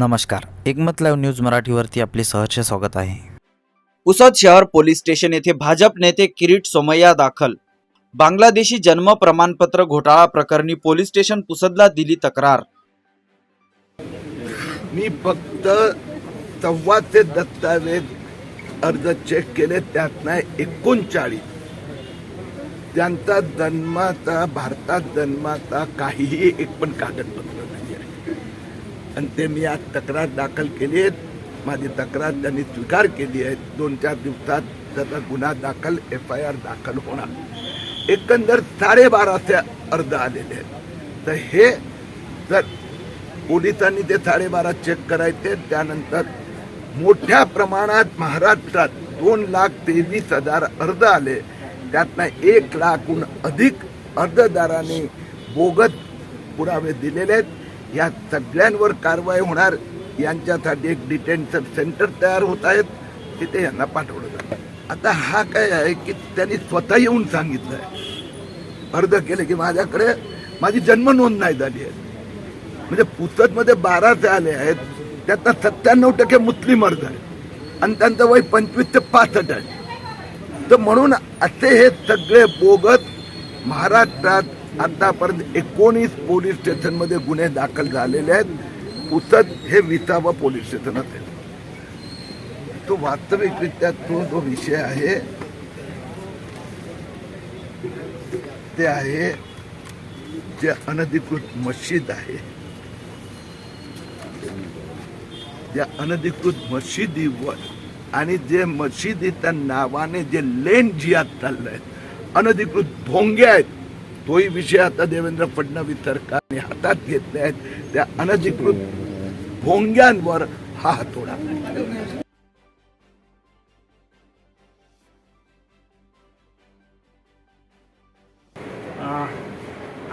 नमस्कार. एकमत live news मराठीवरती आपले सहर्ष स्वागत आहे. पुसद शहर पोलीस स्टेशन येथे भाजप नेते किरीट सोमय्या दाखल. बांगलादेशी जन्म प्रमाणपत्र घोटाळा प्रकरणी पोलीस स्टेशन पुसदला दिली तक्रार. मी फक्त सव्वाचे दस्तावेज अर्ज चेक केले त्यातनं एकोणचाळीस. त्यांचा जन्माचा भारतात जन्माचा काहीही एक पण कागदपत्र नाही. आणि ते मी आज तक्रार दाखल केली आहेत. माझी तक्रार त्यांनी स्वीकार केली आहे. दोन चार दिवसात त्याचा गुन्हा दाखल एफ आय आर दाखल होणार. एकंदर साडेबाराचे अर्ज आलेले आहेत. तर हे जर पोलिसांनी ते साडेबारा चेक करायचे त्यानंतर मोठ्या प्रमाणात महाराष्ट्रात दोन लाख तेवीस हजार अर्ज आले. त्यातनं एक लाखहून अधिक अर्जदारांनी बोगद पुरावे दिलेले आहेत. या सगळ्यांवर कारवाई होणार. यांच्यासाठी एक डिटेन्शन सेंटर तयार होत आहेत. तिथे यांना पाठवलं जातं आता हा काय आहे की त्यांनी स्वतः येऊन सांगितलं आहे अर्ज केलं की माझ्याकडे माझी जन्म नोंद नाही झाली आहे. म्हणजे पुस्तकमध्ये बाराचे आले आहेत. त्यातनं सत्त्याण्णव टक्के मुस्लिम अर्ज आहेत. आणि त्यांचं वय पंचवीस ते पासष्ट आहे. तर म्हणून असे हे सगळे बोगत महाराष्ट्रात आतापर्यंत एकोणीस पोलीस स्टेशनमध्ये गुन्हे दाखल झालेले आहेत. पुसद हे विसावं पोलीस स्टेशन असेल तो वास्तविकरित्या तो जो विषय आहे ते आहे जे अनधिकृत मशीद आहे. त्या अनधिकृत मशिदीवर आणि जे मशिदीच्या नावाने जे लेन जियात चाललंय अनधिकृत भोंगे आहेत. तोही विषय आता देवेंद्र फडणवीस सरकारने हातात घेतले आहेत. त्या अनधिकृत भोंग्यांवर हा हातोडा.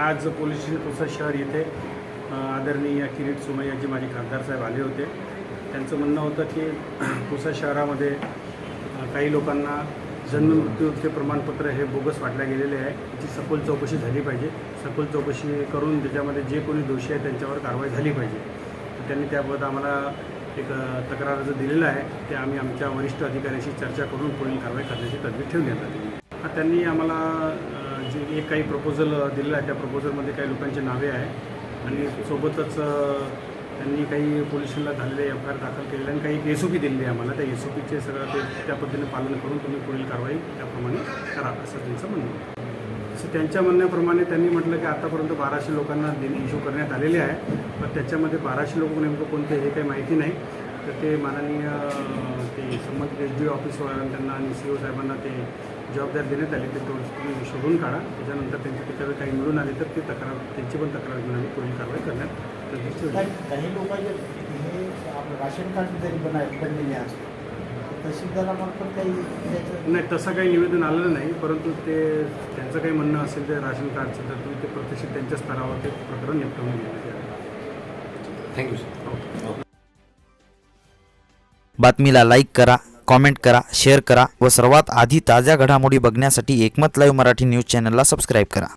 आज पोलीस स्टेशन पुसद शहर येथे आदरणीय किरीट सुमय्याजी माझे खासदार साहेब आले होते. त्यांचं म्हणणं होतं की पुसा शहरामध्ये काही लोकांना जन्ममृत्यूचे प्रमाणपत्र हे बोगस वाटल्या गेलेले आहे. याची सखोल चौकशी झाली पाहिजे. सखोल चौकशी करून त्याच्यामध्ये जे कोणी दोषी आहे त्यांच्यावर कारवाई झाली पाहिजे. त्यांनी त्याबाबत आम्हाला एक तक्रार अर्ज दिलेला आहे ते आम्ही आमच्या वरिष्ठ अधिकाऱ्याशी चर्चा करून पुढील कारवाई करण्याची तजवीज ठेवण्यात आली त्यांनी आम्हाला जे एक काही प्रपोजल दिलेलं आहे त्या प्रपोजलमध्ये काही लोकांची नावे आहे. आणि सोबतच काही पोलिसांना झालेले एफ आय आर दाखल केलेले आणि काही एस ओ पी दिलेली आहे आम्हाला. त्या एस ओ पीचे सगळं ते त्या पद्धतीने पालन करून तुम्ही पुढील कारवाई त्याप्रमाणे करा असं त्यांचं म्हणणं सर त्यांच्या म्हणण्याप्रमाणे त्यांनी म्हटलं की आतापर्यंत बाराशे लोकांना देणे इश्यू करण्यात आलेले आहे. पण त्याच्यामध्ये बाराशे लोक नेमकं कोणते हे काही माहिती नाही. तर ते माननीय ते संबंधित एच डी ऑफिसवर त्यांना आणि सी ओ साहेबांना ते जबाबदारी देण्यात आली. ते तुम्ही शोधून काढा. त्याच्यानंतर त्यांची त्याच्यावर काही मिळून आले तर ते तक्रार त्यांची पण तक्रार घेऊन आम्ही पुढील कारवाई करण्यात काही लोकांचे हे आपलं राशन कार्ड जरी बनाय बनलेले असते नाही तसं काही निवेदन आलेलं नाही परंतु ते त्यांचं काही म्हणणं असेल ते राशन कार्डचं तर तुम्ही ते प्रत्यक्ष त्यांच्या स्तरावर ते प्रकरण निपटवून यावं थँक्यू सर बातमीला लाईक करा कॉमेंट करा शेअर करा व सर्वात आधी ताज्या घडामोडी बघण्यासाठी एकमत लाईव्ह मराठी न्यूज चॅनलला सबस्क्राईब करा.